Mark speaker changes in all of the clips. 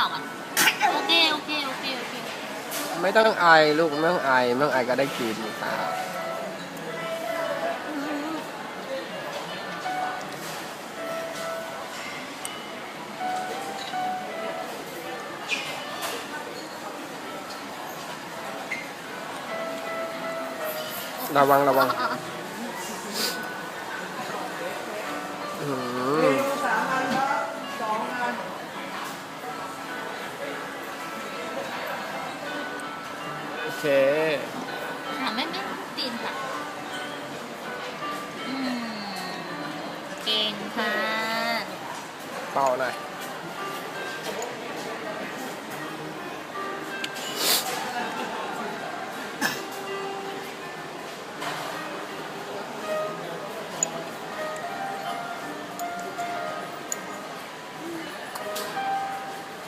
Speaker 1: ข่าวอะโอเคโอเคโอเคโอเค
Speaker 2: ไม่ต้องอายลูกไม่ต้องอายไม่ต้องอายก็ได้กินครับระวังระวัง
Speaker 1: เอาเอา
Speaker 2: อืม เค
Speaker 1: หาไม่ไม่ตีนค่ะอืมเก่งค่ะ
Speaker 2: เป่าหน่อย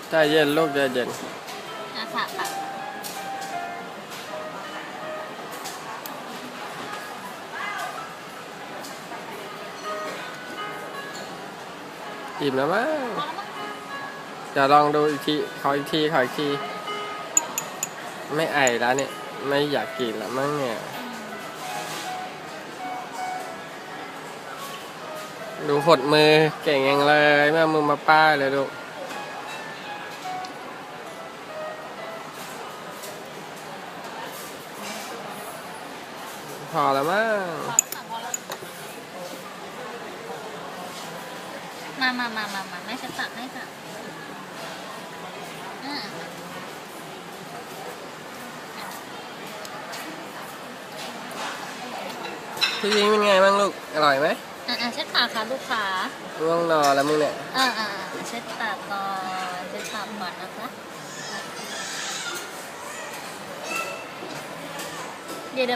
Speaker 2: ใจเย็นลูกใจเย็น
Speaker 1: นะค่ะค่ะ
Speaker 2: อิ่มแล้วมั้ง
Speaker 1: พอแล้วมั้ง
Speaker 2: เดี๋ยวลองดูอีกทีขออีกทีขออีกที ไม่ไอแล้วเนี่ย ไม่อยากกินแล้วมั้งเนี่ย ดูหดมือเก่งยังเลยไม่เอามือมาป้ายเลยลูพอแล้วมั้ง
Speaker 1: พอแล้วค่ะพอแล้ว มามามามามาไม่ฉันตักให้ค่ะอ่า
Speaker 2: พี่ยิงเป็นไงบ้างลูก อร่อยไหม
Speaker 1: อ่าอ่าเช็ดปากค่ะลูกค้า
Speaker 2: ง่วงนอนแล้วมึงเนี่ย
Speaker 1: อ่าอ่าอ่าเช็ดปากก่อนเช็ดปากก่อนนะคะ